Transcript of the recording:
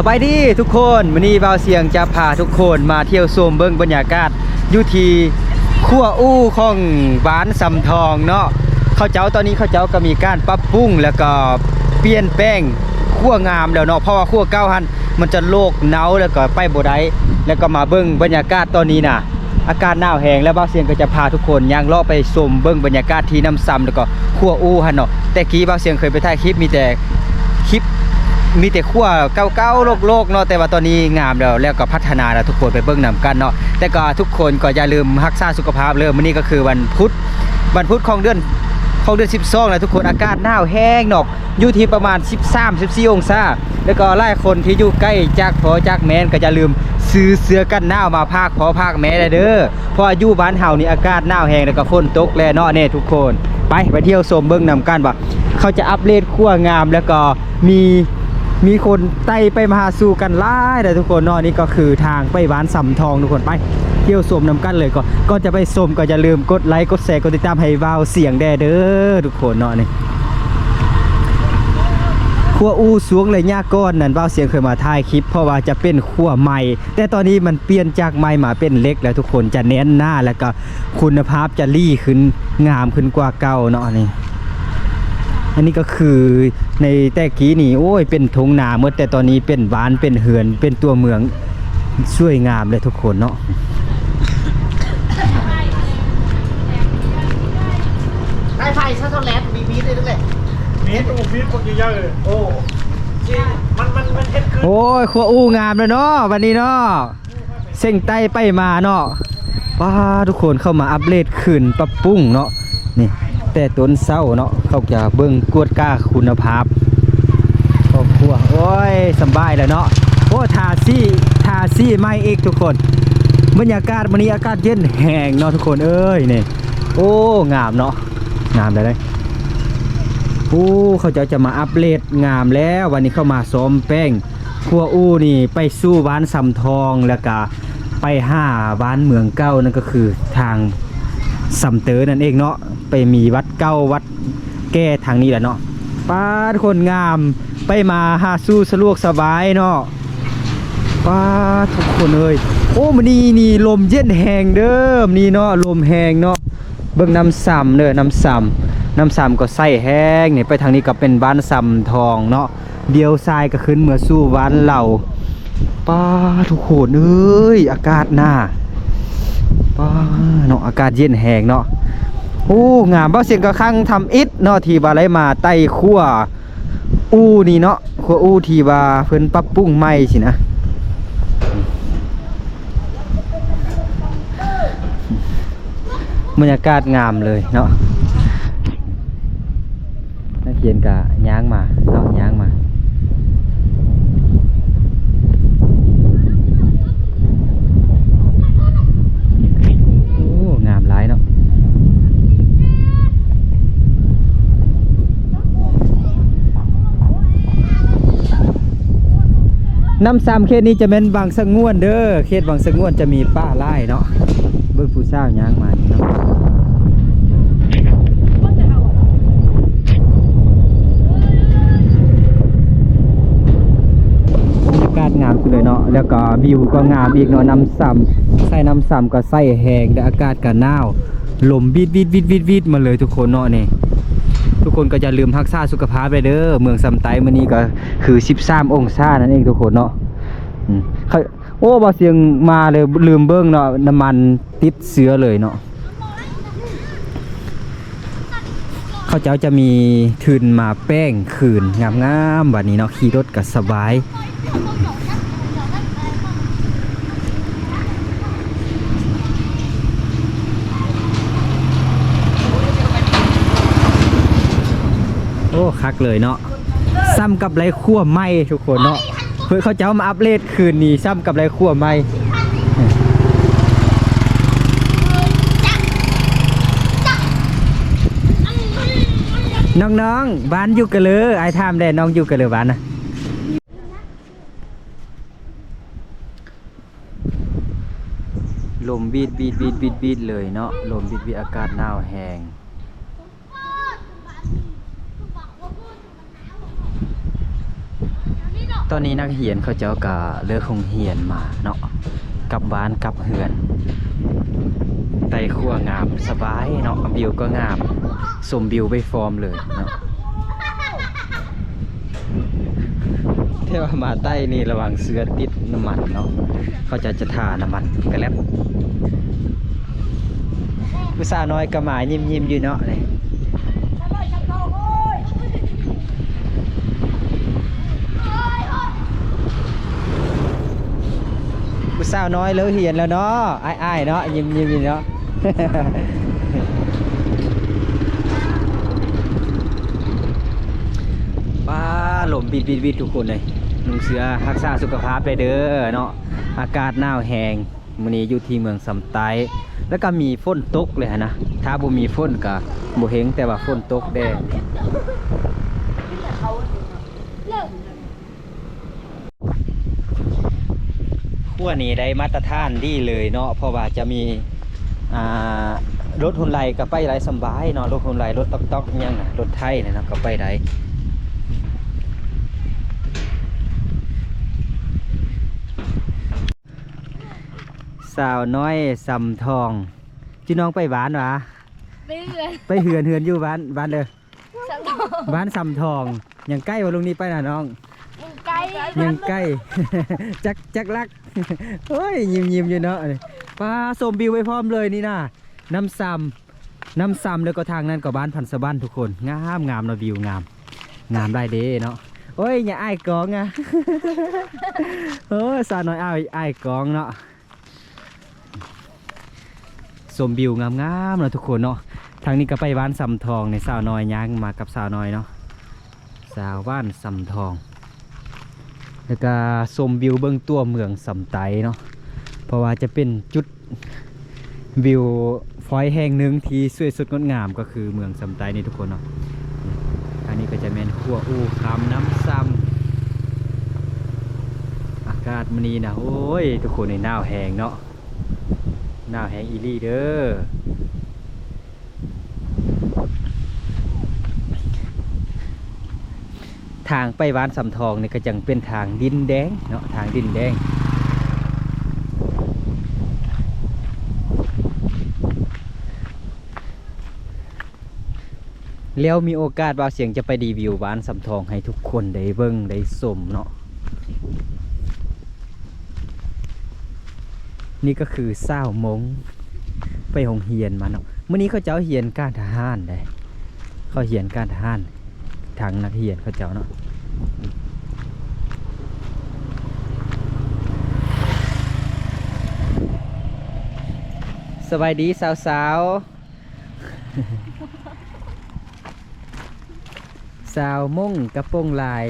สบายดีทุกคนวันนี้บ่าวเสียงจะพาทุกคนมาเที่ยวชมเบิ่งบรรยากาศอยู่ที่ขั้วอู้ของบ้านสำทองเนาะเขาเจ้าตอนนี้เขาเจ้าก็มีการปรับปรุงแล้วก็เปลี่ยนแปลงขั้วงามแล้วเนาะเพราะว่าขั้วเก้าหันมันจะโลกหนาวแล้วก็ไปบ่ได้แล้วก็มาเบิ่งบรรยากาศตอนนี้น่ะ อากาศหนาวแห้งแล้วบ่าวเสียงก็จะพาทุกคนย่างเลาะไปชมเบิ่งบรรยากาศที่น้ำซ้ำแล้วก็ขั้วอู้หันเนาะแต่กี้บ่าวเสียงเคยไปถ่ายคลิปมีแต่คลิป มีแต่ขั้วเก่าๆโลกๆเนาะแต่ว่าตอนนี้งามแล้วแล้วก็พัฒนาแล้วทุกคนไปเบิ่งนำกันเนาะแต่ก็ทุกคนก็อย่าลืมรักษาสุขภาพเลยมื้อนี้ก็คือวันพุธวันพุธของเดือนของเดือน12แล้วทุกคนอากาศหนาวแห้งเนาะอยู่ที่ประมาณ 13 14 องศาแล้วก็หลายคนที่อยู่ใกล้จากพอจากแมนก็อย่าลืมซื้อเสื้อกันหนาวมาพากพอพากแม่ได้เด้อเพราะว่าอยู่บ้านเฮานี่อากาศหนาวแห้งแล้วก็ฝนตกแลเนาะเนี่ยทุกคน ไปไปเที่ยวชมเบิ่งนำกันว่าเขาจะอัปเดตขั้วงามแล้วก็มี มีคนไต่ไปมาหาสู่กันหล่ายเลยทุกคนเนาะนี่ก็คือทางไปบ้านสำทองทุกคนไปเที่ยวสวมนำกันเลยก็ก็จะไปสมก็อย่าลืมกดไลค์กดแชร์กดติดตามให้วาวเสียงแดเด้อทุกคนเนาะนี่ขั้วอู้สวงเลยยากก้อนนั่นวาวเสียงเคยมาถ่ายคลิป เพราะว่าจะเป็นขั้วใหม่ แต่ตอนนี้มันเปลี่ยนจากใหม่มาเป็นเล็กแล้วทุกคนจะเน้นหน้าแล้วก็คุณภาพจะรี่ขึ้นงามขึ้นกว่าเก่าเนาะนี่ อันนี้ก็คือในแต่กี้นี่โอ้ยเป็นทงนาเมื่อแต่ตอนนี้เป็นบ้านเป็นเหือนเป็นตัวเมืองสวยงามเลยทุกคนเนาะไอ้ไผ่ช็อกโกแลตมีบีทได้ด้วยมีดโอ้มีดพวกเยอะๆเลยโอ้จริงมันมันมันเฮ็ดขึ้นโอ้ยขัวอู้งามเลยเนาะวันนี้เนาะเส้งไต้ไปมาเนาะว้าทุกคนเข้ามาอัปเดตขึ้นปรับปรุงเนาะนี่ แต่ต้นเศร้าเนาะเขาจะเบิ่งกวดก้าคุณภาพครอบครัวโอ้ยสบายแล้วเนาะโอ้ทาซี่ทาซี่ไม่เอกทุกคนบรรยากาศวันนี้อากาศเย็นแห้งเนาะทุกคนเอ้ยนี่โอ้งามเนาะงามเลยเลยโอ้เขาจะจะมาอัปเดตงามแล้ววันนี้เข้ามาซ้อมแป้งครัวอู้นี่ไปสู้บ้านสำทองแล้วก็ไปห้าบ้านเมืองเก้านั่นก็คือทาง สำเตอนั่นเองเนาะไปมีวัดเก้าวัดแก้ทางนี้แหละเนาะป้าดคนงามไปมาหาสู้สะดวกสบายเนาะป้าทุกคนเอ้ยโอ้มันนี่นี่ลมเย็นแหงเด้อมนี่เนาะลมแหงเนาะเบิ่งน้ำซ้ำเด้อน้ำซ้ำน้ำซ้ำก็ใส่แห้งนี่ไปทางนี้ก็เป็นบ้านซ้ำทองเนาะเดียวทรายก็ขึ้นเมื่อสู้บ้านเราป้าทุกคนเอ้ยอากาศหน้า ป้าเนาะอากาศเย็นแหงเนาะโอ้งามเบ้าเสียงกระคังทำอิฐเนาะที่ว่าไรมาใต้ขั้วอู้นี่เนาะขั้วอู้ที่ว่าเพิ่นปรับปรุงใหม่สินะบรรยากาศงามเลยเนาะนักเขียนกะย้างมาเนาะย้างมา โอ้ งามหลายเนาะ น้ำซ้ำเขตนี้จะเป็นบางสะง่วนเด้อเขตบางสะง่วนจะมีป้าไล่เนาะเบิ่งผู้สาวย่างมาเนาะบรรยากาศงามสุดเลยเนาะแล้วก็วิวก็งามอีกเนาะน้ำซ้ำใส่น้ำซ้ำก็ใส่แหงแต่อากาศก็หนาวลมวิดวิดวิดวิดวิดมาเลยทุกคนเนาะนี่ ทุกคนก็อย่าลืมรักษาสุขภาพไปเด้อเมืองซำไตมื้อนี้ก็คือ13องศานั่นเองทุกคนเนาะเขาโอ้บ่เสียงมาเลยลืมเบิ้งเนาะน้ำมันติดเสือเลยเนาะเขาเจ้าจะมีทืนมาแป้งคืนงามๆบันนี้เนาะขี่รถก็สบาย คักเลยเนาะซ้ำกับไรขั้วไหมทุกคนเนาะเพื่อเขาจะเอามาอัปเดตคืนนี้ซ้ำกับไรขั้วไหมน้องๆบ้านอยู่กันเลยไอ้ทามแดน้องอยู่กันเลยบ้านนะลมบีดบีดบีดบีดบีดเลยเนาะลมบีดบีดอากาศหนาวแห้ง นี่ด ตอนนี้นักเรียนเขาเจ้าก็เลิกคงเรียนมาเนาะกลับบ้านกลับเฮือนไต่ขั้วงามสบายเนาะวิวก็งามสมวิวไปฟอร์มเลยเนาะเทว่ามาใต้นี่ระวังเสื้อติดน้ำมันเนาะเขาจะจะทาน้ำมันกระแลบผู้สาวน้อยกระหมายยิ้มยิ้มอยู่เนาะนี่ผู้สาวน้อยเลิกเหียนแล้วเนาะอ้ายๆเนาะยิ้มยิ้มยู่เนาะป้าหลมบิดบิดบิดทุกคนเลยลุงเสือรักษาสุขภาพได้เด้อเนาะอากาศหนาวแหงมื้อนี้อยู่ที่เมืองสำไตแล้วก็มีฝนตกเลยนนะถ้าบ่มีฝนก็บ่เห็นแต่ว่าฝนตกแดง ขั้วนี้ได้มาตรฐานดีเลยเนาะเพราะว่าจะมีอ่ารถหุ่นไหลก็ไปได้สำบายเนาะรถหุ่นไหลรถต๊อกๆอิหยังน่ะรถไทยเนี่ยเนาะก็ไปได้สาวน้อยสำทองจีน้องไปบ้านวะเรื่อยไปเหือนเหือนอยู่บ้านบ้านเลยสังทองบ้านสำทองยังใกล้ว่าลุงนี้ไปนะน้องยังไกลยังใกล้จักจักลัก โอ้ยยิ้มยิ้มอยู่เนาะปลาสมบิวไว้พร้อมเลยนี่นะน้ำซ้ำน้ำซ้ำแล้วก็ทางนั้นก็บ้านพันสะบ้านทุกคนงามงามเนาะวิวงาม งามได้เด้เนาะโอ้ยอย่าอ้กองอะเออสาวน้อยไอ้ายอ้กองเนาะสมบิวงามๆเนาะทุกคนเนาะทางนี้ก็ไปบ้านสำทองในสาวน้อยย่างมากับสาวน้อยเนาะสาวบ้านสำทอง แล้วก็สมวิวเบื้องตัวเมืองสำไตเนาะเพราะว่าจะเป็นจุดวิวฟอยแห่งหนึ่งที่สวยสดงดงามก็คือเมืองสำไตนี่ทุกคนเนาะทางนี้ก็จะเป็นขัวอูคำน้ำซ้ำอากาศมันนี้นะโอ้ย ทุกคนในหนาวแหงเนาะหน้าแหงอีลี่เด้อ ทางไปบ้านสำทองนี่ก็จังเป็นทางดินแดงเนาะทางดินแดงแล้วมีโอกาสว่าเสียงจะไปรีวิวบ้านสำทองให้ทุกคนได้เบิ่งได้สมเนาะนี่ก็คือเศร้ามง ไปหงเฮียนมาเนาะเมื่อนี้เขาเจ้าเฮียนการทหารได้เขาเฮียนการทหาร ทางนักเฮียนเขาเจ้าเนาะสบายดีสาวสาวๆสาวมงกระโปรงลาย